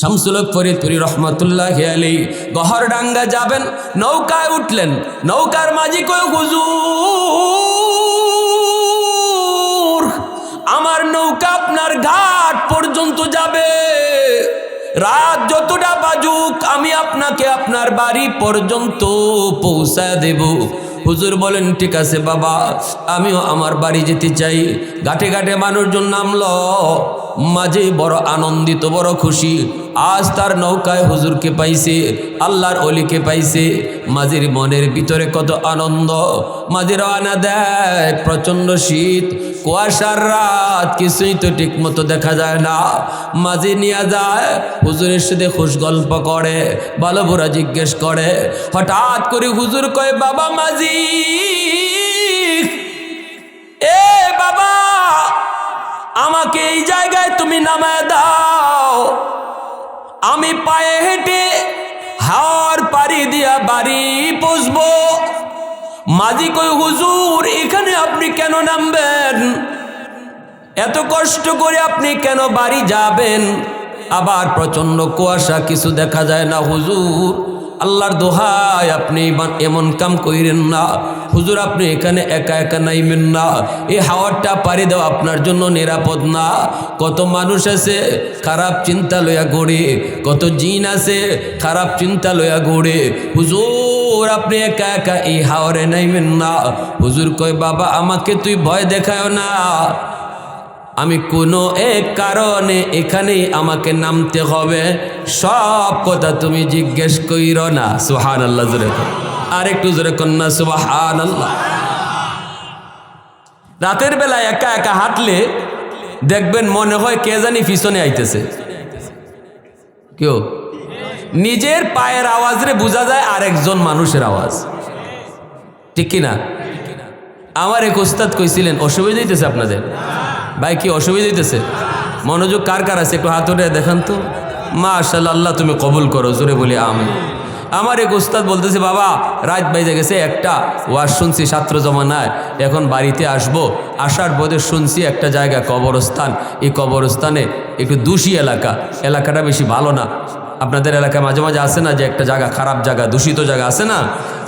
শামসুল ফরিদপুরি রহমতুল্লাহ আলী গহর ডাঙ্গা যাবেন, নৌকায় উঠলেন, নৌকার মাঝি কয়, হুজুর, আমার নৌকা আপনার ঘাট পর্যন্ত যাবে। রাত যতটা বাজুক, আমি আপনাকে আপনার বাড়ি পর্যন্ত পৌঁছা দেব। হুজুর বলেন, ঠিক আছে বাবা, আমিও আমার বাড়ি যেতে চাই। ঘাটে ঘাটে মানুষজন নামল। মাঝে বড় আনন্দিত, বড় খুশি। আজ তার নৌকায় হুজুরকে পাইছে, আল্লাহর অলিকে পাইছে। মাঝির মনের ভিতরে কত আনন্দ, মাঝে রওনা দেয় প্রচণ্ড শীত। কুয়াশার রাত কিছুই তো ঠিক মতো দেখা যায় না। মাঝি নিয়ে যায়, হুজুরের সাথে খুশ গল্প করে, ভালো বুড়া জিজ্ঞেস করে। হঠাৎ করে হুজুর কয়, বাবা মাঝি আমাকে এই জায়গায় তুমি নামায় দাও। আমি পায়ে হেঁটে হাওয়ার পাড়ি দিয়া বাড়ি পৌঁছবো মাঝি কই, হুজুর, এখানে আপনি কেন নামবেন? এত কষ্ট করে আপনি কেন বাড়ি যাবেন? আবার প্রচণ্ড কুয়াশা, কিছু দেখা যায় না, হুজুর আল্লাহর দোহায় আপনি এমন- কাম কইরেন না। হুজুর, আপনি এখানে একা একা নাইবেন না। এই হাওয়ারটা পাড়ি দেওয়া আপনার জন্য নিরাপদ না। কত মানুষ আছে, খারাপ চিন্তা লইয়া গড়ে কত জিন আছে, খারাপ চিন্তা লইয়া গড়ে হুজুর, আপনি একা একা এই হাওয়ারে নাইবেন না। হুজুর কয়, বাবা, আমাকে তুই ভয় দেখায় না। আমি কোনো এক কারণে এখানেই আমাকে নামতে হবে। সব কথা তুমি জিজ্ঞেস কইর না। সুহান আল্লাহ জোরে আর একটু জোরে কন্যা সুহান আল্লাহ রাতের বেলা একা একা হাঁটলে দেখবেন মনে হয় কে জানি পিছনে আইতেছে। কেউ নিজের পায়ের আওয়াজ রে বোঝা যায় আরেকজন মানুষের আওয়াজ। ঠিক কিনা? আমার এক ওস্তাদ কইছিলেন, অসুবিধা হইতেছে আপনাদের। ভাই, কি অসুবিধা হইতেছে? মনোযোগ কার কার আছে? একটু হাত উঠে দেখান তো। মাশাল্লাহ আল্লাহ তুমি কবুল করো, জোরে বলি আমি আমার এক উস্তাদ বলতেছে, বাবা, রাত বাইজে গেছে একটা, ওয়াজ শুনছি, ছাত্র জমানায়। এখন বাড়িতে আসব। আসার পথে শুনছি একটা জায়গা, কবরস্থান। এই কবরস্থানে একটু দূষী এলাকা। এলাকাটা বেশি ভালো না। আপনাদের এলাকায় মাঝে মাঝে আসে না যে একটা জায়গা, খারাপ জায়গা, দূষিত জায়গা আছে না?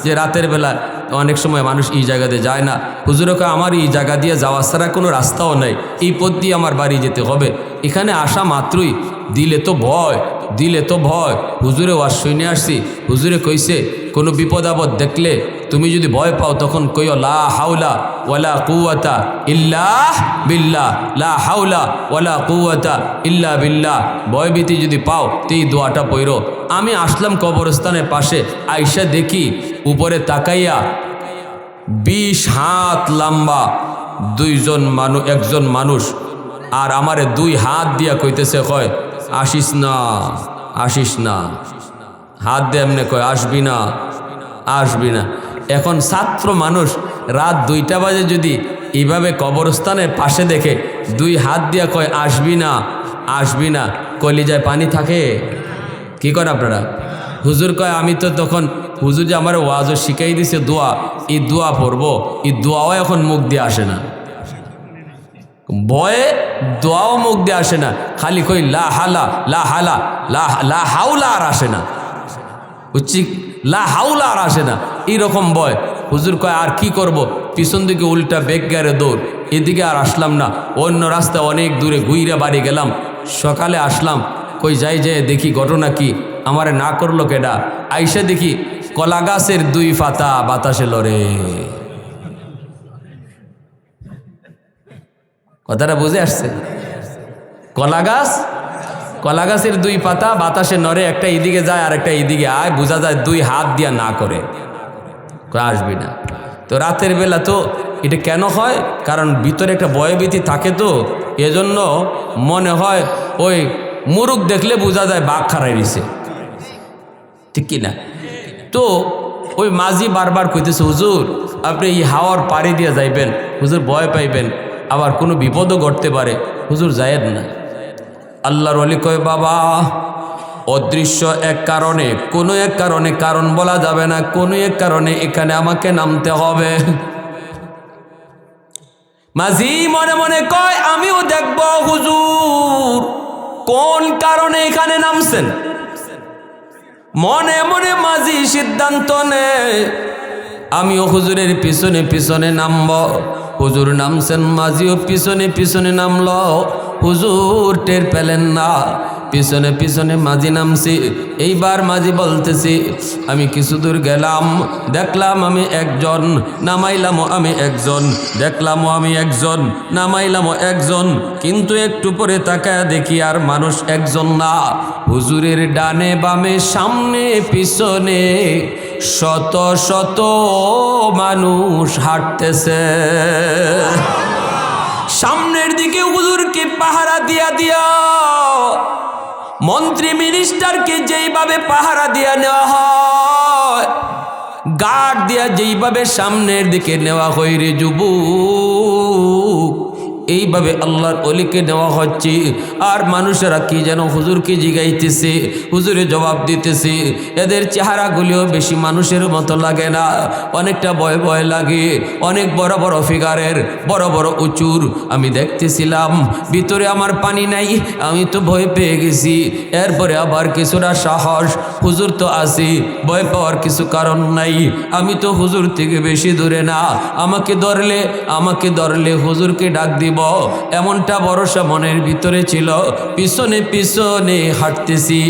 যে রাতের বেলা অনেক সময় মানুষ এই জায়গাতে যায় না। হুজুরকে আমার এই জায়গা দিয়ে যাওয়া ছাড়া কোনো রাস্তাও নেই। এই পথ দিয়ে আমার বাড়ি যেতে হবে। এখানে আসা মাত্রই দিলে তো ভয়, দিলে তো ভয়। হুজুরে ওয়াজ শুনে আসছি। হুজুরে কইছে, কোনো বিপদ আপদ দেখলে তুমি যদি ভয় পাও, তখন কইও, লা হাউলা ওয়ালা কুয়াতা ইল্লাহ বিল্লাহ, লা হাউলা ওয়ালা কুয়াতা ইল্লা বিল্লাহ। ভয়ভীতি যদি পাও তো এই দোয়াটা পইরো আমি আসলাম কবরস্থানের পাশে, আইসা দেখি উপরে তাকাইয়া বিশ হাত লম্বা দুইজন মানুষ একজন মানুষ, আর আমারে দুই হাত দিয়া কইতেছে, কয়, আসিস না আসিস না। হাত দিয়ে এমনি কয়, আসবি না আসবি না। এখন ছাত্র মানুষ রাত দুইটা বাজে যদি এইভাবে কবরস্থানের পাশে দেখে দুই হাত দিয়া কয়, আসবি না আসবি না, কলিজায় পানি থাকে? কি করেন আপনারা? হুজুর কয়, আমি তো তখন হুজুর যে আমার ওয়াজও শিখাই দিছে দোয়া এই দোয়া পড়ব এই দোয়াও এখন মুখ দিয়ে আসে না। ভয়ে দোয়াও মুখ দিয়ে আসে না, খালি কই, লা হালা লা হালা, লা হাউলা আর আসে না। বুঝছি? লা হাউলা আর আসে না। এইরকম ভয় হুজুর কয়, আর কি করব? পিছন দিকে উল্টা বেগ গেড়ে দৌড়। এদিকে আর আসলাম না। অন্য রাস্তা অনেক দূরে ঘুইরা বাড়ি গেলাম। সকালে আসলাম। কই যাই যাই দেখি ঘটনা কি। আমারে না করল কেডা? আইসা দেখি কলা গাছের দুই পাতা বাতাসে লড়ে। কথাটা বুঝে আসছে? কলা গাছ? কলা গাছের দুই পাতা বাতাসে নড়ে, একটা এদিকে যায় আর একটা এদিকে আয়। বোঝা যায় দুই হাত দিয়া না করে। আসবি না। তো রাতের বেলা তো এটা কেন হয়? কারণ ভিতরে একটা ভয়ভীতি থাকে তো। এজন্য মনে হয় ওই মুরুখ দেখলে বোঝা যায় বাঘ খারাই দিছে। ঠিক কি না? তো ওই মাঝি বারবার কইতেছে, হুজুর, আপনি এই হাওয়ার পাড়ি দিয়ে যাইবেন। হুজুর ভয় পাইবেন। আবার কোনো বিপদও ঘটতে পারে। হুজুর যায়েন না। আল্লাহর অলি কয়, বাবা অদৃশ্য এক কারণে, কোনো এক কারণে কারণ বলা যাবে না, কোনো এক কারণে এখানে আমাকে নামতে হবে। মাঝি মনে মনে কয়, আমিও দেখব হুজুর, কোন কারণে এখানে নামছেন? মনে মনে মাঝি সিদ্ধান্ত নেয়, আমিও হুজুরের পিছনে পিছনে নামব। হুজুর নামছেন মাঝিও, পিছনে পিছনে নামল। হুজুর টের পেলেন না। পিছনে পিছনে মাঝি নামছি। এইবার মাঝি বলতেছি, আমি কিছু দূর গেলাম। দেখলাম আমি একজন, নামাইলামও আমি একজন। দেখলামও আমি একজন, নামাইলামও একজন। কিন্তু একটু পরে তাকায় দেখি আর মানুষ একজন না। হুজুরের ডানে বামে, সামনে পিছনে শত শত মানুষ হাঁটতেছে। সামনের দিকে হুজুরকে পাহারা দিয়া দিয়া মন্ত্রী মিনিস্টারকে যেইভাবে পাহারা দিয়া নেওয়া হয়, গার্ড দিয়া যেইভাবে সামনের দিকে নেওয়া হয় রে যুবক। এইভাবে আল্লাহর অলিকে নেওয়া হচ্ছে। আর মানুষেরা কি যেন হুজুরকে জিগাইতেছে, হুজুরে জবাব দিতেছে। এদের চেহারাগুলিও বেশি মানুষের মতো লাগে না। অনেকটা ভয় ভয় লাগে। অনেক বড় বড় ফিগারের, বড় বড় উঁচুর। আমি দেখতেছিলাম, ভিতরে আমার পানি নাই, আমি তো ভয় পেয়ে গেছি। এরপরে আবার কিছুটা সাহস, হুজুর তো আসি ভয় পাওয়ার কিছু কারণ নাই। আমি তো হুজুর থেকে বেশি দূরে না। আমাকে ধরলে আমাকে ধরলে হুজুরকে ডাক দিব। এমনটা ভরসা মনের ভিতরে ছিল। পিছনে পিছনে হাঁটতেছি।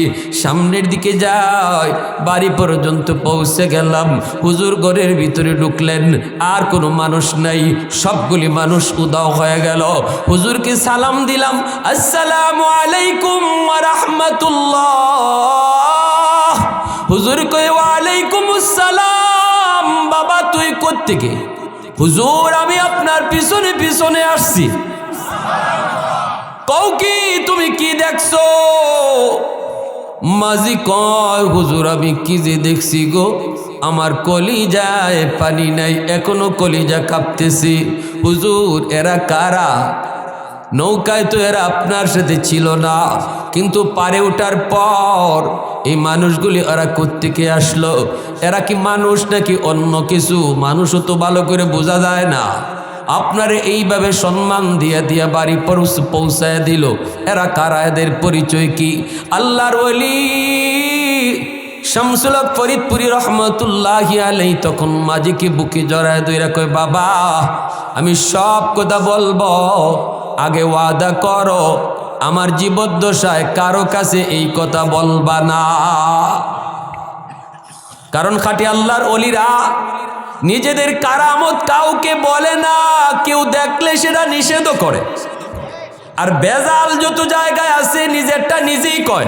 সামনের দিকে যাই। বাড়ি পর্যন্ত পৌঁছে গেলাম। হুজুর ঘরের ভিতরে ঢুকলেন। আর কোনো মানুষ নাই। সবগুলি মানুষ উদাও হয়ে গেল। হুজুরকে সালাম দিলাম। আসসালামু আলাইকুম রহমতুল্লাহ। হুজুর কই ওয়ালাইকুম আসসালাম। বাবা, তুই কোত্থেকে? হুজুর, আমি আপনার পিছনে পিছনে আসছি। কৌ কি, তুমি কি দেখছ? মাঝি কয়, হুজুর, আমি কি যে দেখছি গো? আমার কলিজায় পানি নাই, এখনও কলিজা কাঁপতেছি। হুজুর, এরা কারা? নৌকায় তো এরা আপনার সাথে ছিল না। কিন্তু পারে ওঠার পর এই মানুষগুলি এরা কোত্থেকে আসলো? এরা কি মানুষ নাকি অন্য কিছু? মানুষও তো ভালো করে বোঝা যায় না। আপনার এইভাবে সম্মান দিয়া দিয়া বাড়ি পৌঁছ- পৌঁছায় দিল। এরা কারা? এদের পরিচয় কি? আল্লাহর ওলি শামসুল হক ফরিদপুরি রহমতুল্লাহ আলাই তখন মাঝিকে বুকে জড়ায় দইরা কয়, বাবা, আমি সব কথা বলব। আগে ওয়াদা করো, আমার জীবদ্দশায় কারও কাছে এই কথা বলবা না। কারণ খাটি আল্লাহর অলিরা নিজেদের কারামত কাউকে বলে না, কেউ দেখলে সেটা নিষেধও করে। আর বেজাল যত জায়গায় আছে, নিজেরটা নিজেই কয়।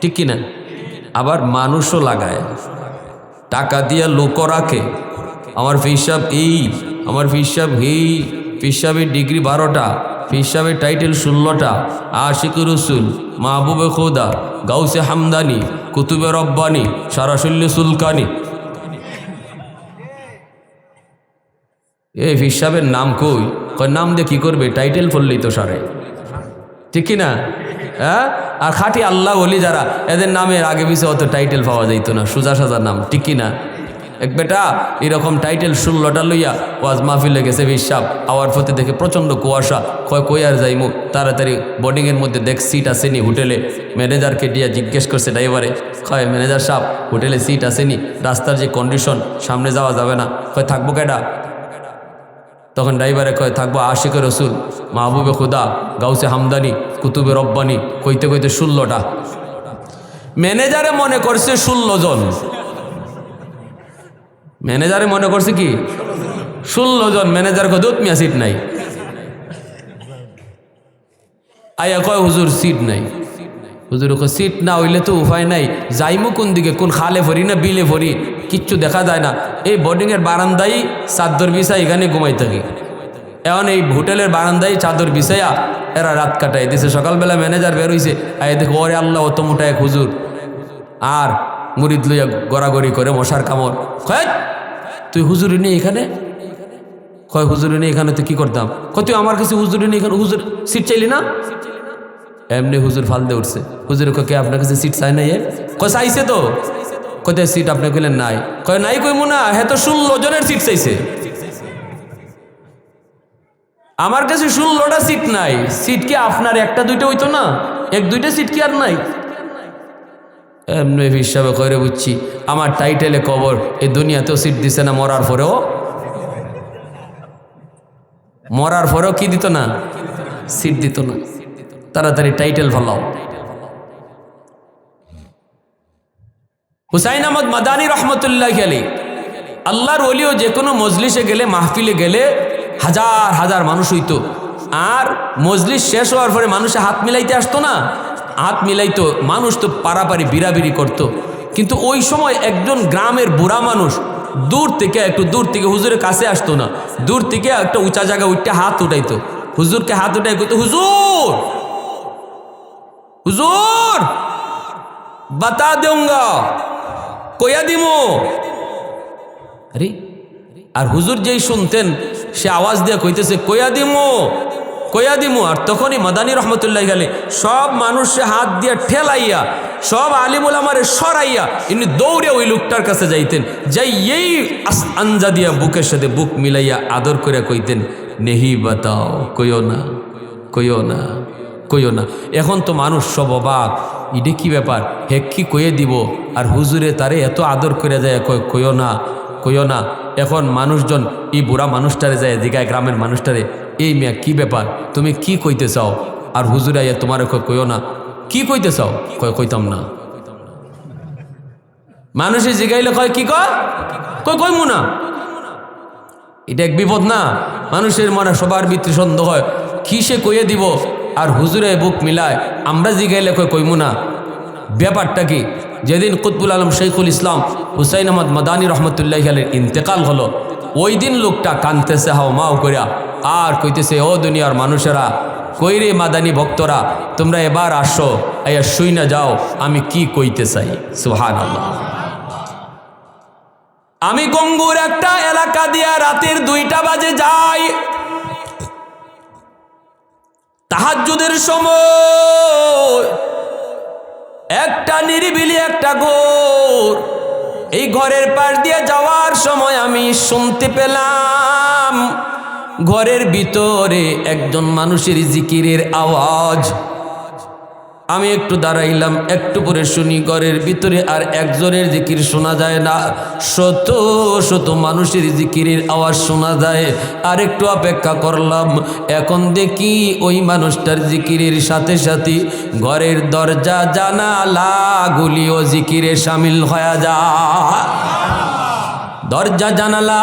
ঠিক কিনা? আবার মানুষও লাগায়। টাকা দিয়ে লোকও রাখে। আমার ফিসাব এই, আমার ফিসাব এই ফিসাবের ডিগ্রি বারোটা ফিসাবের টাইটেল ষোলোটা আশিকুর রসুল, মাহবুবে খোদা, গাউসে হামদানি, কুতুবে রব্বানি সারাশল্য সুলকানি। এই ফিসাবের নাম কই? নাম দিয়ে কি করবে? টাইটেল পড়লেই তো সারে। ঠিক না? হ্যাঁ? আর খাঁটি আল্লাহ বলি যারা, এদের নামের আগে পিছিয়ে অত টাইটেল পাওয়া যাইতো না, সুজা সাজা নাম, ঠিক না? এক বেটা, এরকম টাইটেল ষোলোটা লইয়া ওয়াজ মাহফিলে গেছে বিশ্বাব আওয়ার ফতে দেখে প্রচণ্ড কুয়াশা। কয়, কই আর যাইমু? তাড়াতাড়ি বোর্ডিংয়ের মধ্যে দেখ সিট আসেনি হোটেলে। ম্যানেজারকে দিয়া জিজ্ঞেস করছে ড্রাইভারে কয় ম্যানেজার সাহেব, হোটেলে সিট আসেনি রাস্তার যে কন্ডিশন সামনে যাওয়া যাবে না। কয়, থাকব কেডা? তখন ড্রাইভারে কয়, থাকব আশিক রসুল, মাহবুবে খুদা, গাউসে হামদানি, কুতুবে রব্বানি, কইতে কইতে ষোলোটা। ম্যানেজারে মনে করছে ষোলো জন। ম্যানেজারে মনে করছে কি? ষোলো জন ম্যানেজার দুধ মিয়া সিট নাই। আয়া কয়, হুজুর সিট নাই। হুজুর সিট না হইলে তো উপায় নাই। যাইমু কোন দিকে, কোন খালে ভরি না বিলে ভরি, কিচ্ছু দেখা যায় না। এই বোর্ডিংয়ের বারান্দায় চাদর বিছাই এখানে ঘুমাই থাকি। এখন এই হোটেলের বারান্দায় চাদর বিছাইয়া এরা রাত কাটায় দিছে। সকালবেলা ম্যানেজার বের হইছে। আয় দেখো, ওরে আল্লাহ, অত মোটা এক হুজুর। আর মুরিদ লইয়া গড়াগড়ি করে মশার কামড়। কয় তুই হুজুরি নেই এখানে? কয়, হুজুরি নেই এখানে তুই কি করতাম? কয়, তুই আমার কাছে হুজুরি নেই এখানে হুজুর সিট চাইলি না? এমনি হুজুর ফালতে উঠছে। হুজুর কে আপনার কাছে সিট চাই এর? কয়, চাইছে তো। কোথায় সিট আপনি কইলেন নাই। কয়, নাই কইমু না হ্যাঁ তো ষোলো জনের সিট চাইছে। আমার কাছে ষোলোটা সিট নাই। সিট কি আপনার? একটা, দুইটা হইতো না? এক, দুইটা সিট কি আর নাই? হিসাবে করে বুঝছি। আমার টাইটেলে কবর এই দুনিয়াতেও সিট দিছে না, মরার পরেও? মরার পরেও কি দিত না? সিট দিত না। তাড়াতাড়ি টাইটেল ফলাও। হুসাইন আহমদ মাদানী রহমতুল্লাহ আলী আল্লাহর অলিও যে কোনো মজলিসে গেলে, মাহফিলে গেলে হাজার হাজার মানুষ হইতো। আর মজলিস শেষ হওয়ার পরে মানুষে হাত মিলাইতে আসতো না। হাত মিলাইতো, মানুষ তো পারাপারি বিরাবিরি করত। কিন্তু ওই সময় একজন গ্রামের বুড়া মানুষ দূর থেকে, একটু দূর থেকে হুজুরের কাছে আসতো না। দূর থেকে একটা উঁচা জায়গা উঠতে হাত উঠাইতো। হুজুরকে হাত উঠাই কইতো, হুজুর! হুজুর! বাতা দেউঙ্গা! কইয়া দিমো! আরে হুজুর যেই শুনতেন, সে আওয়াজ দিয়ে কইতেছে, কইয়া দিমো! কইয়া দিমু, আর তখনই মাদানী রহমতুল্লাহ গেলে, সব মানুষে হাত দিয়ে ঠেলাইয়া, সব আলিমুল আমারে সরাইয়া, ইনি দৌড়ে ওই লোকটার কাছে যাইতেন। যাই এই আঞ্জা দিয়া বুকের সাথে বুক মিলাইয়া আদর করে কইতেন, নেহি বাতাও, কইও না কইও না কইও না। এখন তো মানুষ সব অবাক, ইডে কি ব্যাপার? হে কি কয়ে দিব? আর হুজুরে তারে এত আদর করে যায়, কয়, কইও না কইও না। এখন মানুষজন, এই বুড়া মানুষটারে যায় দিঘায় গ্রামের মানুষটারে এই মেয়া, কি ব্যাপার? তুমি কি কইতে চাও? আর হুজুরে আইয়া তোমার কয় কইও না। কি কইতে চাও? কয়, কইতাম না। মানুষে জিগাইলে কয়, কি কয়? কয়, কইমু না। এটা এক বিপদ না। মানুষের মনে সবার ভিতরে সন্দেহ হয়। কি সে কইয়ে দিব? আর হুজুরে বুক মিলায়। আমরা জিগাইলে কই কইমু না। ব্যাপারটা কি? যেদিন কুতবুল আলম শেখুল ইসলাম হুসাইন আহমদ মাদানী রহমতুল্লাহ আলের ইন্তেকাল হলো, ওই দিন লোকটা কানতেছে হাও মাও করিয়া আর কইতেছে, ও দুনিয়ার মানুষেরা, কইরে মাদানী ভক্তরা, তোমরা এবার আসো আইয়া শুই না যাও, আমি কি কইতে চাই? সুহান আমি গঙ্গুর একটা এলাকা দিয়া রাতের দুইটা বাজে যাই। তাহাজ্জুদের সময় একটা নিরিবিলি একটা ঘোর। এই ঘরের পাশ দিয়ে যাওয়ার সময় আমি শুনতে পেলাম। ঘরের ভিতরে একজন মানুষের জিকিরের আওয়াজ। আমি একটু দাঁড়াইলাম, একটু পরে শুনি ঘরের ভিতরে আর একজনের জিকির শোনা যায় না। শত শত মানুষের জিকিরের আওয়াজ শোনা যায়। আর একটু অপেক্ষা করলাম, এখন দেখি ওই মানুষটার জিকিরের সাথে সাথে ঘরের দরজা জানালাগুলিও জিকিরে সামিল হয়ে যা দরজা, জানালা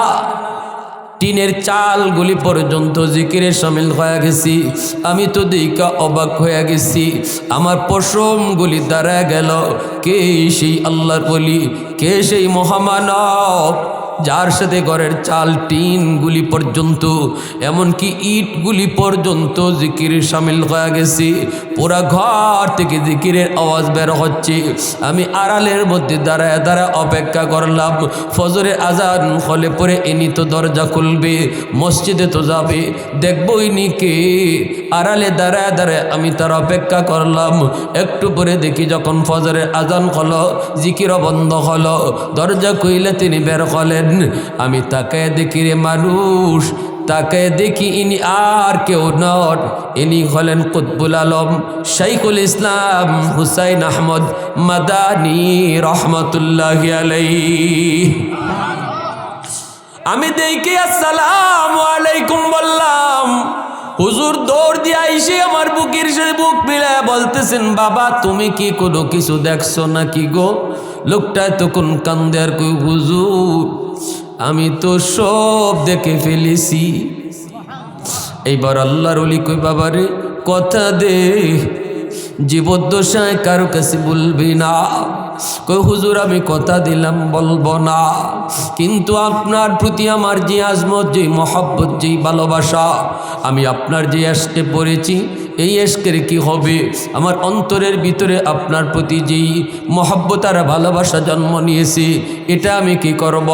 টিনের চালগুলি পর্যন্ত জিকিরে সামিল হয়ে গেছি। আমি তো দিকা অবাক হয়ে গেছি। আমার পশমগুলি দাঁড়া গেল। কে সেই আল্লাহর বলি কে সেই মহামানব? যার সাথে ঘরের চাল টিনগুলি পর্যন্ত, এমনকি ইটগুলি পর্যন্ত জিকির সামিল হয়ে গেছি। পুরা ঘর থেকে জিকিরের আওয়াজ বের হচ্ছে। আমি আড়ালের মধ্যে দাঁড়ায় দাঁড়ায় অপেক্ষা করলাম, ফজরের আজান হলে পরে এনি তো দরজা খুলবে, মসজিদে তো যাবে, দেখবই নি কে। আড়ালে দাঁড়ায় দাঁড়ায় আমি তার অপেক্ষা করলাম। একটু পরে দেখি যখন ফজরের আজান হলো, জিকিরও বন্ধ হলো। দরজা খুইলে তিনি বের হলেন। আমি তাকে দেখি রে মানুষ তাকে দেখি ইনি আর কেউ নট ইনি হলেন কুতবুল আলম, শাইখুল ইসলাম, হুসাইন আহমদ, মাদানী রহমতুল্লাহ আলাই আমি দেখি, আসসালাম আলাইকুম বললাম। হুজুর দৌড় দিয়ে আইসে আমার বুকের সাথে বুক মিলায় বলতেছেন, বাবা, তুমি কি কোনো কিছু দেখছ নাকি গো? লোকটা তখন কান্দে আর কই, হুজুর, আমি তো সব দেখে ফেলেছি। এইবার আল্লাহর অলি কই বাবারে কথা দে, জীবদ্দশায় কারও কাছে বলবি না। কই, হুজুর, আমি কথা দিলাম, বলব না। কিন্তু আপনার প্রতি আমার যে আজমত, যে মহব্বত যেই ভালোবাসা, আমি আপনার যে এসকে পড়েছি, এই এসকের কি হবে? আমার অন্তরের ভিতরে আপনার প্রতি যেই মহব্বত আর ভালোবাসা জন্ম নিয়েছে, এটা আমি কি করব?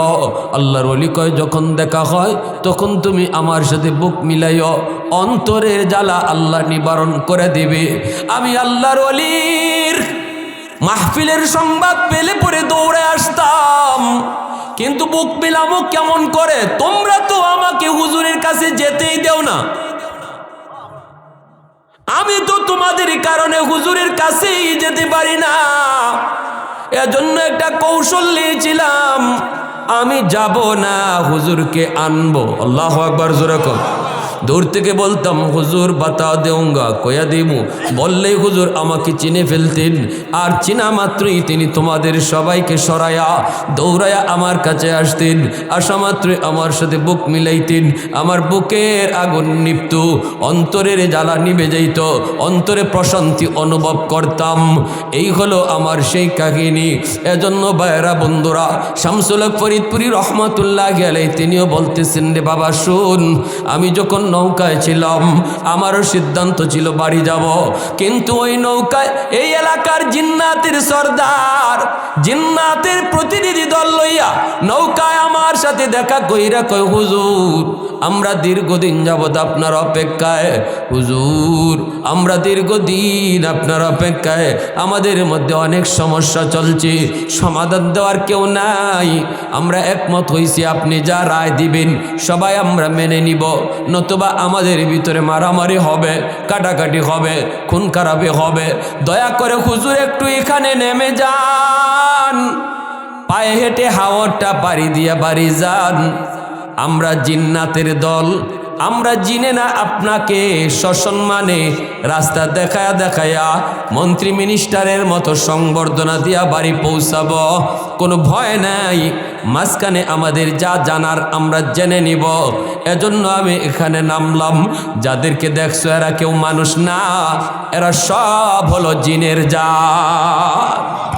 আল্লাহর অলি কয়, যখন দেখা হয়, তখন তুমি আমার সাথে বুক মিলাইও, অন্তরের জ্বালা আল্লাহ নিবারণ করে দেবে। আমি আল্লাহর অলির মাহফিলের সংবাদ পেলে পরে দৌড়ে আসতাম। কিন্তু বুক মিলামো কেমন করে? তোমরা তো আমাকে হুজুরের কাছে যেতেই দেও না। আমি তো তোমাদের কারণে হুজুরের কাছেই যেতে পারি না। এজন্য একটা কৌশল নিয়েছিলাম। আমি যাব না, হুজুরকে আনব। আল্লাহ আকবর জোরকম দূর থেকে বলতাম, হুজুর, বাতা দেউঙ্গা কয়া দিমু। বললেই হুজুর, আমাকে চিনে ফেলতেন। আর চিনা মাত্রই তিনি তোমাদের সবাইকে সরায়া দৌড়ায়া আমার কাছে আসতেন। আসা মাত্রই আমার সাথে বুক মিলাইতেন। আমার বুকের আগুন নিপ্ত অন্তরের জ্বালা নিভে যাইত, অন্তরে প্রশান্তি অনুভব করতাম। এই হলো আমার সেই কাহিনী। এজন্য বায়রা বন্ধুরা, শামসুল হক ফরিদপুরি রহমতুল্লাহ গেলে তিনিও বলতেছেন রে বাবা, শুন, আমি যখন নৌকায় ছিলাম। আমারও সিদ্ধান্ত ছিল বাড়ি যাব। কিন্তু ওই নৌকায় এই এলাকার জিন্নাতের সর্দার, জিন্নাতের প্রতিনিধি দল লইয়া নৌকায় আমার সাথে দেখা কইরা কই হুজুর, আমরা দীর্ঘদিন যাবৎ আপনার অপেক্ষায়। হুজুর, আমরা দীর্ঘদিন আপনার অপেক্ষায়। আমাদের মধ্যে অনেক সমস্যা চলছে, সমাধান দেওয়ার কেউ নাই। আমরা একমত হইছি, আপনি যা রায় দিবেন, সবাই আমরা মেনে নিব। নতুবা আমাদের ভিতরে মারামারি হবে, কাটাকাটি হবে, খুন খারাপি হবে। দয়া করে হুজুর একটু এখানে নেমে যান। পায়ে হেঁটে হাওয়ারটা পাড়ি দিয়া বাড়ি যান। আমরা জিন্নাতের দল, আমরা জিনে না আপনাকে। সসম্মানে রাস্তা দেখায়া দেখায়া মন্ত্রী মিনিস্টারের মতো সংবর্ধনা দিয়া বাড়ি পৌঁছাব। কোনো ভয় নাই মাঝখানে আমাদের যা জানার আমরা জেনে নিব। এজন্য আমি এখানে নামলাম। যাদেরকে দেখছ, এরা কেউ মানুষ না। এরা সব হলো জিনের জাত।